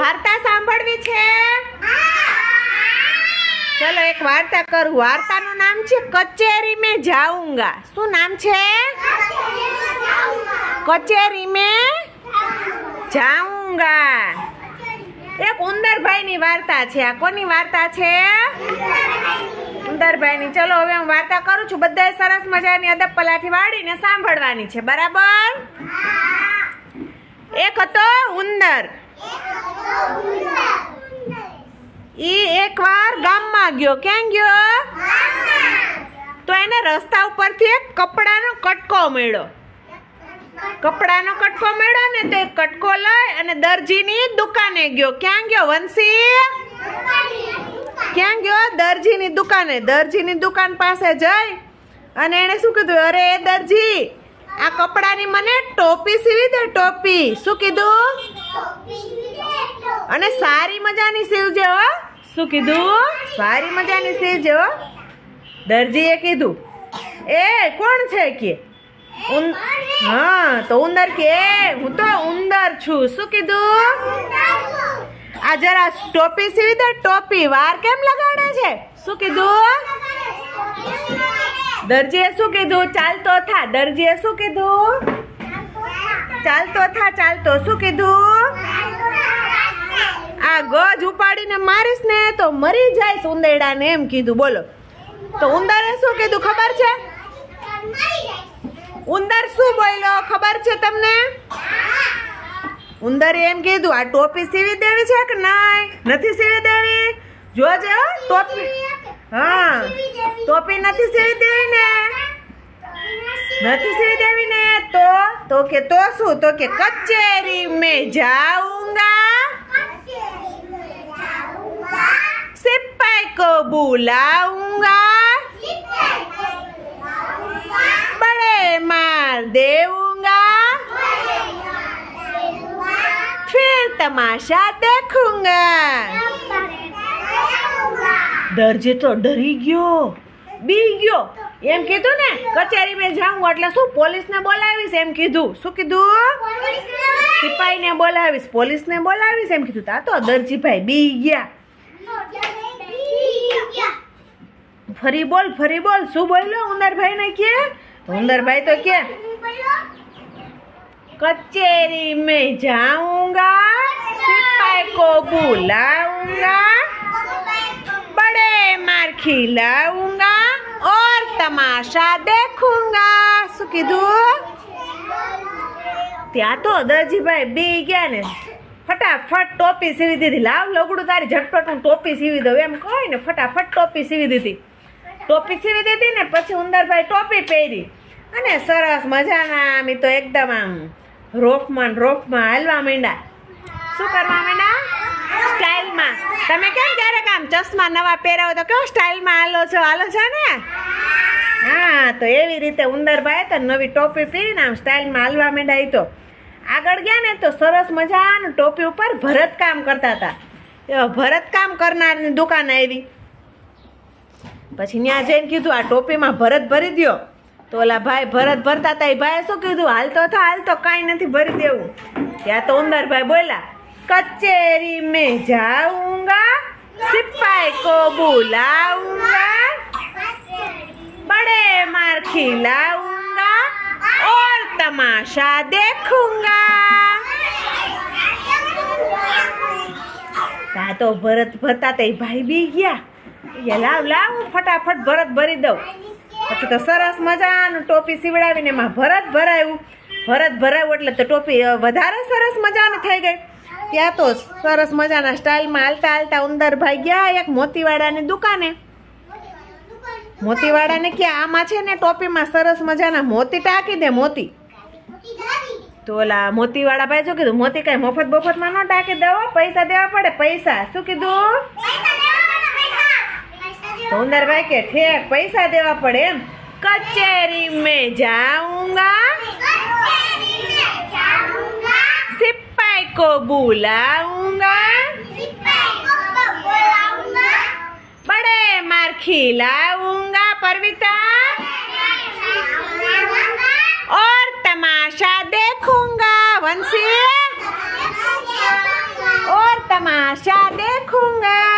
વાર્તા સાંભળવી છે? ચલો એક વાર્તા કરું. વાર્તાનું નામ છે કચેરી મેં જાઉંગા. શું નામ છે? કચેરી મેં જાઉંગા. એક ઉંદરભાઈની વાર્તા છે. આ કોની વાર્તા છે? ઉંદરભાઈની. ચલો હવે હું વાર્તા કરું છું. બધાએ સરસ મજાની અદબ પલાઠી વાળીને સાંભળવાની છે. બરાબર? એક હતો ઉંદર. ઈ એકવાર ગામમાં ગયો. ક્યાં ગયો? તો એને રસ્તા ઉપરથી એક કપડાનો કટકો મળ્યો. કપડાનો કટકો મળ્યો ને તો એ કટકો લઈ અને દરજીની દુકાને ગયો. ક્યાં ગયો, વંશી? ક્યાં ગયો? દરજીની દુકાને. દરજીની દુકાન પાસે જઈ અને એણે શું કીધું? અરે એ દરજી, આ કપડાની મને ટોપી સીવી દે, ટોપી. શું કીધું? અને સારી મજાની સીવજે હો. શું કીધું? સારી મજાની સીવજે હો. દરજીએ કીધું. એ કોણ છે કે? હા તો ઉંદર કે. હું તો ઉંદર છું. શું કીધું? આ જરા ટોપી સીવી દે. ટોપી વાર કેમ લગાડે છે? શું કીધું? દરજીએ શું કીધું? ચાલતો થા. દરજીએ શું કીધું? ચાલતો થા ચાલતો. શું કીધું? આ ગજ ઉપાડીને મારીશ ને તો મરી જાય ઉંદરડાને એમ કીધું. બોલો. તો ઉંદરે શું કીધું ખબર છે? ઉંદર શું બોલ્યો? ખબર છે તમને? ઉંદરે એમ કીધું, આ ટોપી સીવી દેવી છે કે નહીં નથી સીવી દેવી? જોજે ટોપી. હા, ટોપી નથી સીવી દેવી ને? નથી સીવી દેવી ને? તો? તો કે તો શું? તો કે કચેરી મેં જાઉંગા. को बुलाऊंगा बड़े मार देऊंगा फिर तमाशा देखूंगा દરજી તો ડરી ગયો બી ગયો એમ કીધું ને કચેરી મેં જાઉં એટલે શું પોલીસને બોલાવીશ એમ કીધું શું કીધું સિપાહીને બોલાવીશ પોલીસને બોલાવીશ એમ કીધું તા તો દરજીભાઈ બી ગયા ફરી બોલ ફરી બોલ. શું બોલ્યો? ઉંદરભાઈ ને કે? ઉંદરભાઈ તો કે, કચેરી મેં જાઉંગા, સિપાઈ કો બુલાઉંગા, બડે માર ખિલાઉંગા ઓર તમાશા દેખુંગા. શું કીધું? ત્યાં તો દરજીભાઈ બી ગયા ને. ફટાફટ ટોપી સીવી દીધી. લાવ લગડું તારી ઝટપટ હું ટોપી સીવી દઉં. એમ કહો ને, ફટાફટ ટોપી સીવી દીધી. ટોપી સીવી દીધી ને પછી ઉંદરભાઈ ટોપી પહેરી. અને સરસ મજાના, આમ તો એકદમ આમ રોફમાં રોફમાં હાલવા માંડ્યા. શું કરવા માંડ્યા? સ્ટાઇલમાં. તમે કેમ ક્યારેક આમ ચશ્મા નવા પહેરાવો તો કેવો સ્ટાઇલમાં હાલો છો? હાલો છો ને? હા, તો એવી રીતે ઉંદરભાઈ તો નવી ટોપી પહેરીને આમ સ્ટાઇલમાં હાલવા માંડ્યા તો. આગળ ગયા ને તો સરસ મજાનું ટોપી ઉપર ભરતકામ કરતા હતા. ભરતકામ કરનારની દુકાન આવી. પછી ત્યાં જઈને કીધું, આ ટોપીમાં ભરત ભરી દો તો ઓલા ભાઈ ભરત ભરતા હતા એ ભાઈએ શું કીધું હાલતો થા હાલતો કાંઈ નથી ભરી દેવું. ત્યાં તો ઉંદરભાઈ બોલા કચેરી મેં જાઉંગા, સિપાઈ કો બુલાઉંગા, બડે મારખી લાવુંગા ઓર તમાશા દેખુંગા. તા તો ભરત ભરતા તે ભાઈ બી ગયા. એ લાવ લાવ, ફટાફટ ભરત ભરી દઉં. પછી તો સરસ મજાનું ટોપી સીવડાવીને એમાં ભરત ભરાયું. ભરત ભરાયું એટલે તો ટોપી વધારે સરસ મજાની થઈ ગઈ. ત્યાં તો સરસ મજાના સ્ટાઇલમાં હાલતા હાલતા ઉંદરભાઈ ગયા એક મોતીવાડાની દુકાને. મોતીવાડાને કે આમાં છે ને ટોપીમાં સરસ મજાના મોતી ટાંકી દે, મોતી. તો ઓલા મોતીવાળા ભાઈ શું કીધું? મોતી કઈ મફત બફતમાં ન ટાંકી દેવો, પૈસા દેવા પડે, પૈસા. શું કીધું? તો ઉંદરભાઈ કે ઠેક પૈસા દેવા પડે એમ કચેરી મેં જાઉંગા સિપાઈ કો बुलाऊंगा बड़े मार खिलाऊंगा परविता और तमाशा देखूंगा वंशी और તમાશા દેખુંગા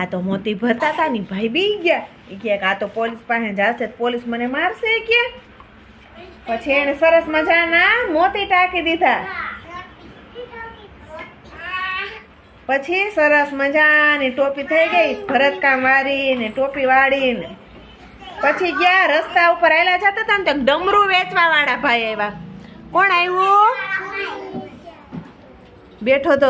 તા તો મોતી ભરતા તા ની ભાઈ બી ગયા. એ કે આ તો પોલીસ પાસે જશે પોલીસ મને મારશે કે? પછી એને સરસ મજાના મોતી ટાંકી દીધા. પછી સરસ મજાની ટોપી થઈ ગઈ, ભરતકામ વાળી ને ટોપી વાળી ને પછી ગયા રસ્તા ઉપર આયલા જતા હતા ને ડમરું વેચવા વાળા ભાઈ આવ્યા કોણ આવ્યું બેઠો તો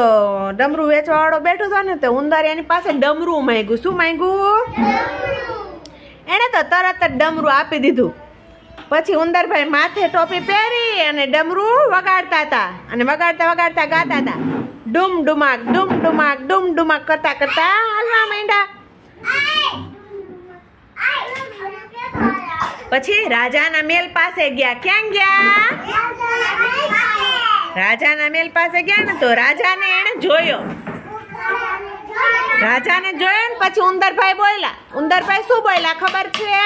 ડમરું વેચવા વાળો બેઠો હતો ને તો ઉંદર એની પાસે ડમરું માંગ્યું. શું માંગ્યું? એણે તો તરત જ ડમરું આપી દીધું. પછી ઉંદરભાઈ માથે ટોપી પહેરી અને ડમરું વગાડતા હતા. અને વગાડતા વગાડતા ગાતા હતા. ડુમ ડુમાક ડુમ ડુમાક ડુમ ડુમાક કરતા કરતા હાલવા માંડ્યા. પછી રાજાના મેલ પાસે ગયા. ક્યાં ગયા? રાજાના મેલ પાસે ગયા ને તો રાજાને એને જોયો. રાજાને જોયો ને પછી ઉંદરભાઈ બોલ્યા. ઉંદરભાઈ શું બોલ્યા ખબર છે?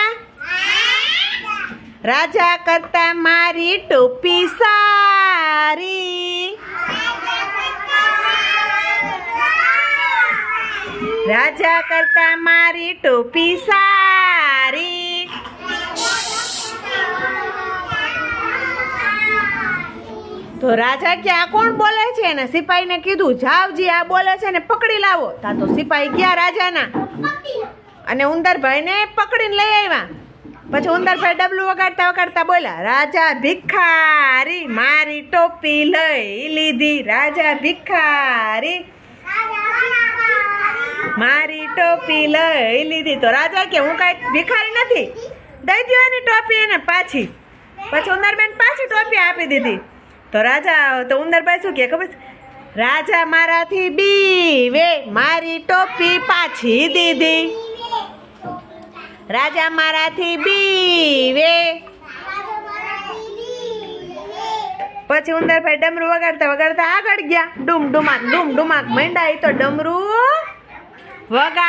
રાજા કરતા મારી ટોપી સારી. રાજા કરતા મારી ટોપી સારી. તો રાજા કે આ કોણ બોલે છે? ને સિપાહીને કીધું, જાવજી, આ બોલે છે ને પકડી લાવો. તા તો સિપાહી ગયા રાજાના. અને ઉંદરભાઈને પકડીને લઈ આવ્યા. પછી ઉંદરભાઈ ડબલું વગાડતા વગાડતા બોલ્યા, રાજા ભિખારી, મારી ટોપી લઈ લીધી. રાજા ભિખારી, મારી ટોપી લઈ લીધી. તો રાજા કે, હું કાંઈ ભિખારી નથી. દઈ દો એની ટોપી એને પાછી. પછી ઉંદરબેન પાછી ટોપી આપી દીધી. તો રાજા, તો ઉંદરભાઈ શું કે ખબર? રાજા મારાથી બીવે મારી ટોપી પાછી દીધી. રાજા મારાથી બીવે. પછી ઉંદરભાઈ ડમરું વગાડતા વગાડતા આગળ ગયા. ડુમ ડુમાક ડુમ ડુમાક મંડાઈ તો ડમરું વગા